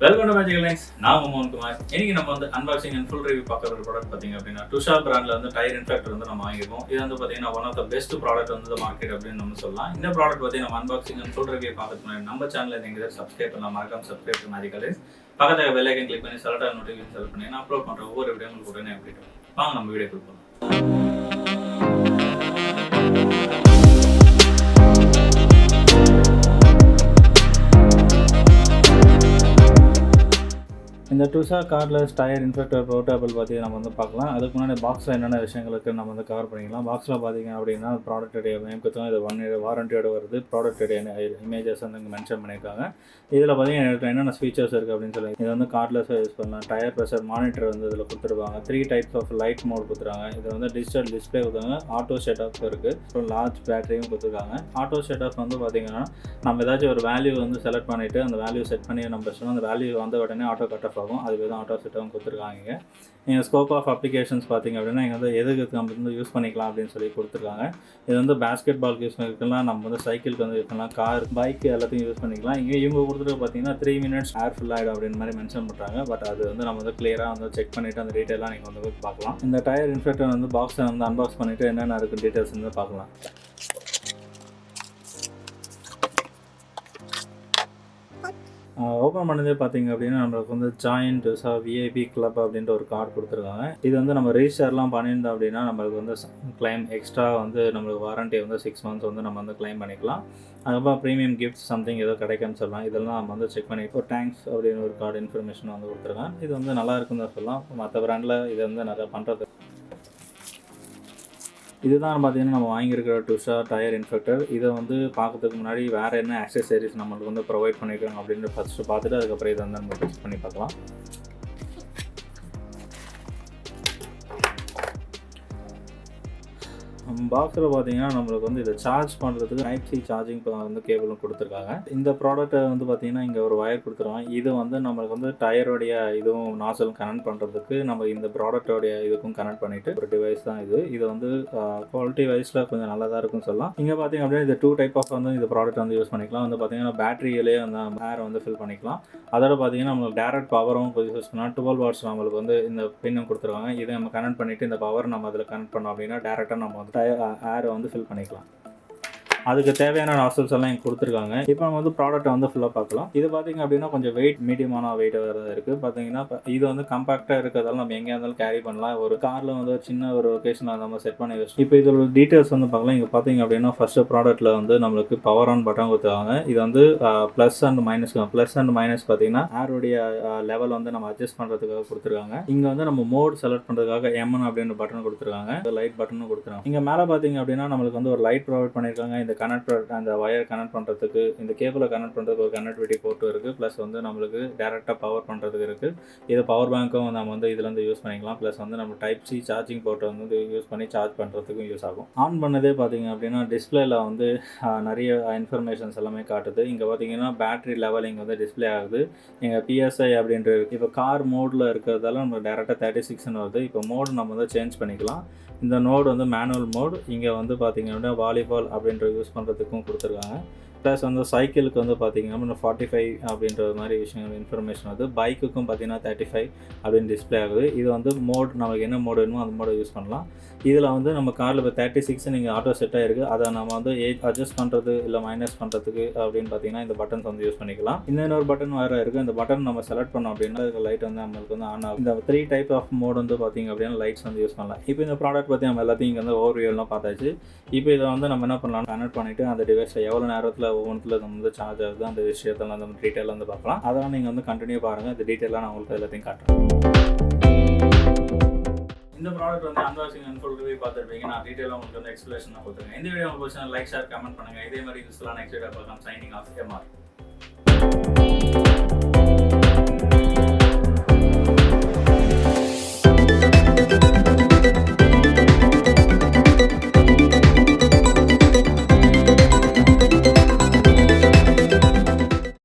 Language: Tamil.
வெல்கம் டு மேஜிக் லைன்ஸ் நான் மோகன் குமார். இன்னைக்கு நம்ம வந்து அன்பாக்சிங் அண்ட் ஃபுல் ரிவ்யூ பார்க்குற ஒரு ப்ராடக்ட் பார்த்தீங்க அப்படின்னா டுஷா பிராண்டில் வந்து டயர் இன்ஃபேக்டர் வந்து நம்ம வாங்கியிருக்கோம். இது வந்து பார்த்தீங்கன்னா one of the best product வந்து மார்க்கெட் அப்படின்னு நம்ம சொல்லலாம். இந்த ப்ராடக்ட் பற்றி நம்ம அன்பாக்சிங் அண்ட் ஃபுல் ரிவ்யூ பார்க்கறதுக்கு முன்னாடி நம்ம சேனலில் நீங்கள் சப்ஸ்கிரைப் பண்ணலாம். மறக்காம சப்ஸ்கிரைப் பண்ண மேஜிக் லைன்ஸ் பக்கத்தில் வெள்ளைக்கன் கிளிக் பண்ணி செலக்ட் நோட்டிஃபிகேஷன் செலக்ட் பண்ணி நான் அப்லோட் பண்ணுற ஒவ்வொரு வீடியோ உங்களுக்கு உடனே அப்டேட் வாங்க நம்ம வீடியோ கொடுப்போம் இந்த டுஷா டயர் இன்ஃபெக்டர் போர்ட்டபிள் பற்றி நம்ம வந்து பார்க்கலாம். அதுக்கு முன்னாடி பாக்ஸில் என்னென்ன விஷயங்களுக்கு நம்ம வந்து கவர் பண்ணிக்கலாம். பாக்ஸில் பார்த்தீங்க அப்படின்னா ப்ராடக்ட்டுடைய நேம்க்கு இது ஒன் இயர் வாரண்டியோட வருது. ப்ராடக்ட்டுடைய இமேஜஸ் வந்து இங்கே மென்ஷன் பண்ணியிருக்காங்க. இதில் பார்த்தீங்கன்னா என்னென்ன ஃபீச்சர்ஸ் இருக்குது அப்படின்னு சொல்லி. இது வந்து கார்ட்லெஸ்ஸாக யூஸ் பண்ணலாம். டயர் ப்ரெஷர் மானிட்டர் வந்து இதில் கொடுத்துருப்பாங்க. Three types of light mode கொடுத்துருக்காங்க. இது வந்து டிஜிட்டல் டிஸ்பிளே கொடுத்தாங்க ஆட்டோ ஷட் ஆஃப் இருக்குது அப்புறம் லார்ஜ் பேட்டரியும் கொடுத்துருக்காங்க. ஆட்டோ ஷட் ஆஃப் வந்து பார்த்தீங்கன்னா நம்ம ஏதாச்சும் ஒரு வேல்யூ வந்து செலக்ட் பண்ணிவிட்டு அந்த வேல்யூ செட் பண்ணி நம்ம சொன்னால் அந்த வேல்யூ வந்த உடனே ஆட்டோ கட் ஆஃப் ஆகும். அதுக்கு தான் ஆட்டோ செட்டாகவும் கொடுத்துருக்காங்க. நீங்கள் ஸ்கோப் ஆஃப் அப்ளிகேஷன்ஸ் பார்த்தீங்க அப்படின்னா இங்கே வந்து எதுக்கு நம்ம வந்து யூஸ் பண்ணிக்கலாம் அப்படின்னு சொல்லி கொடுத்துருக்காங்க. இது வந்து பேஸ்கெட் பால் யூஸ் பண்ணிக்கலாம் நம்ம வந்து சைக்கிளுக்கு வந்து யூஸ் பண்ணலாம். கார் பைக் எல்லாத்தையும் யூஸ் பண்ணிக்கலாம். இங்கே இவங்க கொடுத்துட்டு பார்த்தீங்கன்னா த்ரீ மினிட்ஸ் ஏர் ஃபுல் ஆகிடும் அப்படின்னு மாதிரி மென்ஷன் பண்ணுறாங்க பட் அது வந்து நம்ம வந்து கிளியராக வந்து செக் பண்ணிவிட்டு அந்த டீட்டெயிலாக நீங்கள் வந்து பார்க்கலாம். இந்த டயர் இன்ஃபெக்டர் வந்து பாக்ஸை வந்து அன்பாக்ஸ் பண்ணிவிட்டு என்னென்ன இருக்குது டீட்டெயில்ஸ் வந்து பார்க்கலாம். ஓப்பன் பண்ணதே பார்த்தீங்க அப்படின்னா நம்மளுக்கு வந்து ஜாயின் டுசா விஐபி கிளப் அப்படின்ற ஒரு கார்டு கொடுத்துருக்காங்க. இது வந்து நம்ம ரிஜிஸ்டர்லாம் பண்ணியிருந்தோம் அப்படின்னா நம்மளுக்கு வந்து கிளைம் எக்ஸ்ட்ரா வந்து நம்மளுக்கு வாரண்ட்டி வந்து சிக்ஸ் மந்த்ஸ் வந்து நம்ம வந்து கிளைம் பண்ணிக்கலாம். அதுக்கப்புறம் ப்ரீமியம் கிஃப்ட் சம்திங் ஏதோ கிடைக்கும்னு சொல்லலாம். இதெல்லாம் நம்ம வந்து செக் பண்ணி இப்போ டேங்க்ஸ் அப்படின்னு ஒரு கார்டு இன்ஃபர்மேஷன் வந்து கொடுத்துருக்காங்க. இது வந்து நல்லா இருக்குன்னு தான் சொல்லலாம் மற்ற பிராண்டில் இது வந்து நிறையா பண்ணுறது இதுதான் பார்த்தீங்கன்னா நம்ம வாங்கியிருக்கிற டுஷா டயர் இன்ஃபெக்டர். இதை வந்து பார்க்கறதுக்கு முன்னாடி வேறு என்ன ஆக்சசரிஸ் நம்மளுக்கு வந்து ப்ரொவைட் பண்ணியிருக்காங்க அப்படின்னு ஃபஸ்ட்டு பார்த்துட்டு அதுக்கப்புறம் இதை வந்து நம்ம டெஸ்ட் பண்ணி பார்க்கலாம். பாக்ஸில் பார்த்தீங்கன்னா நம்மளுக்கு வந்து இதை சார்ஜ் பண்ணுறதுக்கு டைப் சி சார்ஜிங் வந்து கேபிளும் கொடுத்துருக்காங்க. இந்த ப்ராடக்ட்டை வந்து பார்த்தீங்கன்னா இங்கே ஒரு ஒயர் கொடுத்துருவாங்க இது வந்து நம்மளுக்கு வந்து டயருடைய இதுவும் நாசலும் கனெக்ட் பண்ணுறதுக்கு நம்ம இந்த ப்ராடக்டோடைய இதுக்கும் கனெக்ட் பண்ணிவிட்டு ஒரு டிவைஸ் தான் இது. இது வந்து குவாலிட்டி வைஸில் கொஞ்சம் நல்லா தான் இருக்கும்னு சொல்லலாம். இங்கே பார்த்தீங்க அப்படின்னா இது டூ டைப் ஆஃப் வந்து இந்த ப்ராடக்ட் வந்து யூஸ் பண்ணிக்கலாம். வந்து பார்த்தீங்கன்னா பேட்டரியிலே அந்த ஏர் வந்து ஃபில் பண்ணிக்கலாம். அதோட பார்த்தீங்கன்னா நம்மளுக்கு டேரக்ட் பவரும் கொஞ்சம் யூஸ் பண்ணலாம். டுவெல் வாட்ஸ் நம்மளுக்கு வந்து இந்த பின்னும் கொடுத்துருவாங்க இதை நம்ம கனெக்ட் பண்ணிவிட்டு இந்த பவர் நம்ம அதில் கனெக்ட் பண்ணோம் அப்படின்னா டேரெக்டாக நம்ம வந்து ஏரை வந்து ஃபில் பண்ணிக்கலாம். அதுக்கு தேவையான நாசல்ஸ் எல்லாம் இங்கே கொடுத்துருக்காங்க. இப்போ நம்ம வந்து ப்ராடக்ட்டை வந்து ஃபுல்லாக பார்க்கலாம். இது பார்த்தீங்க அப்படின்னா கொஞ்சம் வெயிட் மீடியமான வெயிட் வேறு இருக்குது பார்த்தீங்கன்னா இது வந்து கம்பாக்டாக இருக்கிறதால நம்ம எங்கே இருந்தாலும் கேரி பண்ணலாம். ஒரு காரில் வந்து ஒரு சின்ன ஒரு ஒகேஷனில் நம்ம செட் பண்ணி வச்சு இப்போ இதோட டீட்டெயில்ஸ் வந்து பார்க்கலாம். இங்கே பார்த்தீங்க அப்படின்னா ஃபஸ்ட்டு ப்ராடக்ட்டில் வந்து நம்மளுக்கு பவர் ஆன் பட்டன் கொடுத்துருவாங்க இது வந்து plus and minus plus and minus பார்த்தீங்கன்னா ஏருடைய லெவல் வந்து நம்ம அட்ஜஸ்ட் பண்ணுறதுக்காக கொடுத்துருக்காங்க. இங்கே வந்து நம்ம மோட் செலக்ட் பண்ணுறதுக்காக எம்என் அப்படின்னு பட்டன் கொடுத்துருக்காங்க. லைட் பட்டனும் கொடுத்துருக்காங்க. இங்கே மேலே பார்த்தீங்க அப்படின்னா நம்மளுக்கு வந்து ஒரு லைட் ப்ரொவைட் பண்ணியிருக்காங்க. இந்த கனெக்ட் அந்த ஒயர் கனெக்ட் பண்ணுறதுக்கு இந்த கேபிளை கனெக்ட் பண்ணுறதுக்கு ஒரு கனெக்டிவிட்டி போர்ட் இருக்குது ப்ளஸ் வந்து நம்மளுக்கு டேரெக்டாக பவர் பண்ணுறதுக்கு இருக்குது இது பவர் பேங்க்கும் நம்ம வந்து இதுலேருந்து யூஸ் பண்ணிக்கலாம். ப்ளஸ் வந்து நம்ம டைப் சி சார்ஜிங் போர்ட்டை வந்து யூஸ் பண்ணி சார்ஜ் பண்ணுறதுக்கும் யூஸ் ஆகும். ஆன் பண்ணதே பார்த்தீங்க அப்படின்னா டிஸ்பிளேல வந்து நிறைய இன்ஃபர்மேஷன்ஸ் எல்லாமே காட்டுது. இங்கே பார்த்தீங்கன்னா பேட்டரி லெவல் இங்கே வந்து டிஸ்பிளே ஆகுது. இங்கே பிஎஸ்ஐ அப்படின்ற இப்போ கார் மோடில் இருக்கிறதால நம்ம டேரெக்டாக தேர்ட்டி சிக்ஸ்னு வருது. இப்போ மோடு நம்ம வந்து சேஞ்ச் பண்ணிக்கலாம். இந்த நோடு வந்து மேனுவல் மோட் இங்கே வந்து பார்த்தீங்க அப்படின்னா வாலிபால் அப்படின்ற யூஸ் பண்ணுறதுக்கும் கொடுத்துருக்காங்க. ப்ளஸ் வந்து சைக்கிளுக்கு வந்து பார்த்தீங்கன்னா அப்படின்னா ஃபார்ட்டி ஃபைவ் அப்படின்ற மாதிரி விஷயங்கள் இன்ஃபர்மேஷன் வருது பைக்குக்கும் பார்த்தீங்கன்னா தேர்ட்டி ஃபைவ் அப்படின்னு டிஸ்பிளே ஆகுது. இது வந்து மோட் நமக்கு என்ன மோடு வேணுமோ அந்த மோடை யூஸ் பண்ணலாம். இதில் வந்து நம்ம காரில் இப்போ தேர்ட்டி சிக்ஸ் நீங்கள் ஆட்டோ செட் ஆகிருக்கு அதை நம்ம வந்து ஏஜ் அட்ஜஸ்ட் பண்ணுறது இல்லை மைனஸ் பண்ணுறதுக்கு அப்படின்னு பார்த்தீங்கன்னா இந்த பட்டன்ஸ் வந்து யூஸ் பண்ணிக்கலாம். இன்னொரு பட்டன் வேறு இருக்குது இந்த பட்டன் நம்ம செலக்ட் பண்ணோம் அப்படின்னா அதுக்கு லைட் வந்து நம்மளுக்கு வந்து ஆன் ஆகும். இந்த த்ரீ டைப் ஆஃப் மோட் வந்து பார்த்தீங்க அப்படின்னா லைட்ஸ் வந்து யூஸ் பண்ணலாம். இப்போ இந்த ப்ராடக்ட் பற்றி நம்ம எல்லாத்தையும் இங்கே வந்து ஓவர் வியூலாம் பார்த்தாச்சு. இப்போ இதை வந்து நம்ம என்ன பண்ணலாம்? கனெக்ட் பண்ணிவிட்டு அந்த டிவைஸை எவ்வளோ நேரத்தில் ஒவ்வொன்றுல வந்து சார்ஜ் ஆகுது அந்த விஷயத்தெல்லாம் வந்து டீட்டெயிலில் வந்து பார்க்கலாம். அதெல்லாம் நீங்கள் வந்து கண்டினியூ பாருங்கள் அந்த டீட்டெயிலாக நான் உங்களுக்கு எல்லாத்தையும் காட்டுறேன். இந்த ப்ராடக்ட் வந்து அந்த அண்ட் ஃபுல் ரிவ்யூ பார்த்துருப்பீங்க. நான் டீட்டெயிலாக உங்களுக்கு வந்து எக்ஸ்பிளேஷன் நான் கொடுத்துருக்கேன். இந்த வீடியோ உங்களுக்கு பிடிச்சா லைக் ஷேர் கமெண்ட் பண்ணுங்கள் இதே மாதிரி யூஸ்ஃபுல்லான எக்ஸ்பீரியட் பார்க்கலாம் சைனிங் ஆஃப் எம்ஆர்